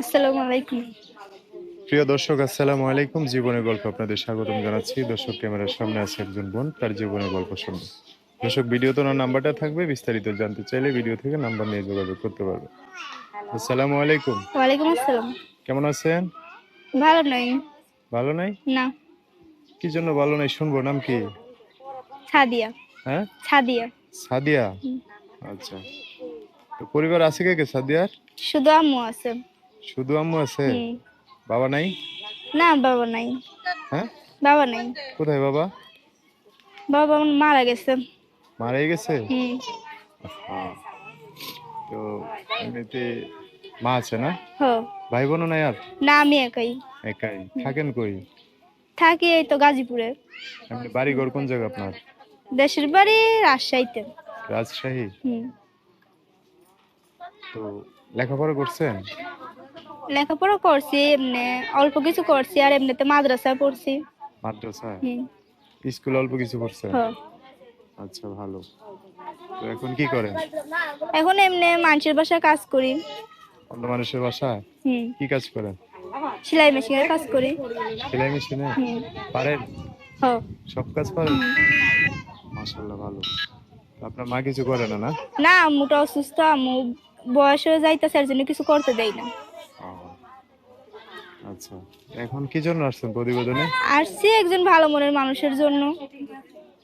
আসসালামু আলাইকুম। প্রিয় দর্শক আসসালামু আলাইকুম। জীবনের গল্প আপনাদের স্বাগতম জানাচ্ছি। দর্শক ক্যামেরার সামনে আছে একজন বোন তার জীবনের গল্প শুনবে দর্শক ভিডিওতে ওনার নাম্বারটা থাকবে। বিস্তারিত জানতে চাইলে ভিডিও থেকে নাম্বার নিয়ে যোগাযোগ করতে পারবে আসসালামু আলাইকুম। ওয়ালাইকুম আসসালাম। কেমন আছেন? ভালো নাই। ভালো নাই? না। কি জন্য ভালো নাই? শুনব নাম কি? সাদিয়া। হ্যাঁ? সাদিয়া। সাদিয়া? আচ্ছা। তো পরিবার আছে কে কে সাদিয়ার? শুধু আম্মু আছে। শুধু আম্মু আছে? বাবা নাই? না বাবা নাই। হ্যাঁ? বাবা নাই। কোথায় বাবা? বাবা মারা গেছে। মারাই গেছে। তো এমনিতে মা আছে না? ভাই বোন নাই আর? না আমি একাই। একাই। থাকেন কই? থাকি এই তো গাজীপুরে। এমনি বাড়ি ঘর কোন জায়গা আপনার? দেশের বাড়ি রাজশাহীতে। রাজশাহী? হুম। তো লেখাপড়া করছেন? লেখাপড়া করছি এমনি অল্প কিছু করছি আর এমনিতে মাদ্রাসা পড়ছি। মাদ্রাসায়? হুম। স্কুল অল্প কিছু করছেন হো। আচ্ছা ভালো। তো এখন কি করেন? এখন এমনি মানুষের বাসায় কাজ করি। অন্য মানুষের বাসায়? হুম। কি কাজ করেন? সেলাই মেশিনের কাজ করি। সেলাই মেশিনে? হুম। পারেন? হো। সব কাজ পারেন? মাশাল্লাহ ভালো। তো আপনার মা কিছু করে না না? না আম্মুটা অসুস্থ আম্মু বয়স হয়ে যাইতেছে এর জন্য কিছু করতে দেয় না। আচ্ছা। এখন কি জন্য আসছেন প্রতিবেদনে? আসছি একজন ভালো মনের মানুষের জন্য।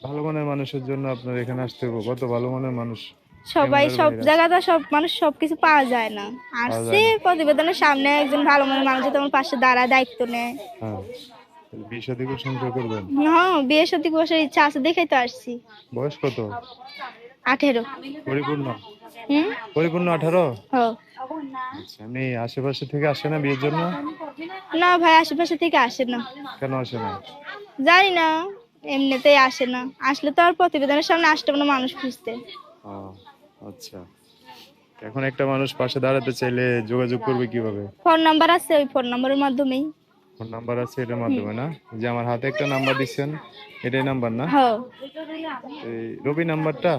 ভালো মনের মানুষের জন্য আপনার এখানে আসতে হবে কত ভালো মনের মানুষ সবাই সব জায়গাতে সব মানুষ সবকিছু পাওয়া যায় না। আসছি প্রতিবেদনের সামনে একজন ভালো মনের মানুষ আমার পাশে দাঁড়ায় দায়িত্ব নেয়। হ্যাঁ। বিয়ে সাথে করে সংসার করবেন? হ্যাঁ বিয়ে ইচ্ছা আছে দেখেই তো আসছি। বয়স কত? আঠেরো। পরিপূর্ণ? হুম? পরিপূর্ণ আঠারো? হো আচ্ছা আশেপাশে থেকে আসে না বিয়ের জন্য? না ভাই আশেপাশে থেকে আসে না। কেন আসে না জানি না এমনিতেই আসে না। আসলে তো আর প্রতিবেদনের সামনে আসতে না মানুষ খুঁজতে। আচ্ছা। এখন একটা মানুষ পাশে দাঁড়াতে চাইলে যোগাযোগ করবে কীভাবে? ফোন নাম্বার আছে ওই ফোন নাম্বারের মাধ্যমেই। ফোন নাম্বার আছে এটার মাধ্যমে না? যে আমার হাতে একটা নাম্বার দিচ্ছেন এটাই নাম্বার না? এই রবি নাম্বারটা?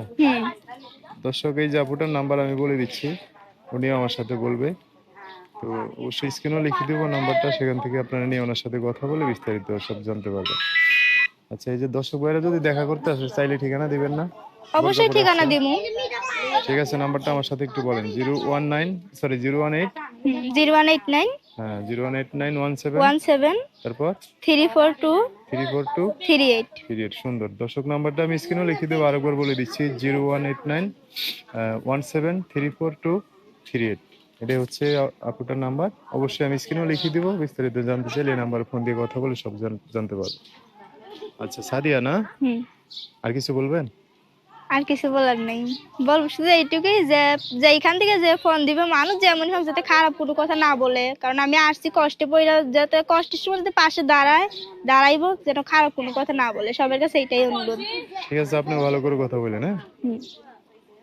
দর্শক এই যে আপুটার নাম্বার আমি বলে দিচ্ছি উনিও আমার সাথে বলবে। তো অবশ্যই স্ক্রিনও লিখে দেবো নাম্বারটা সেখান থেকে আপনারা নিয়ে ওনার সাথে কথা বলে বিস্তারিত সব জানতে পারবেন। আচ্ছা এই যে দর্শক ভাইরা যদি দেখা করতে আসে চাইলে ঠিকানা দিবেন না? অবশ্যই ঠিকানা দিমু ঠিক আছে নাম্বারটা আমার সাথে একটু বলেন। Zero one nine sorry zero one eight? Zero one eight nine. হ্যাঁ zero one eight nine one seven. One seven. তারপর? Three four two. Three four two? Three eight. Period সুন্দর। দর্শক নাম্বারটা আমি স্ক্রিনও লিখে দেবো আরেকবার বলে দিচ্ছি zero one eight nine one seven three four two three eight. এটাই হচ্ছে আপুটার নাম্বার। অবশ্যই আমি স্ক্রিনও লিখে দিব বিস্তারিত জানতে চাইলে এই নাম্বারে ফোন দিয়ে কথা বলে সব জানতে পারব। আচ্ছা সাদিয়া না? আর কিছু বলবেন? আর কিছু বলার নেই। বলব শুধু এইটুকুই যে যে এখান থেকে যে ফোন দিবে মানুষ যেমন হোক যাতে খারাপ কোনো কথা না বলে। কারণ আমি আসছি কষ্টে পড়ে যাতে কষ্টের সময় যাতে পাশে দাঁড়ায় দাঁড়াইবো যেন খারাপ কোনো কথা না বলে। সবার কাছে এইটাই অনুরোধ। ঠিক আছে আপনি ভালো করে কথা বলেন হ্যাঁ?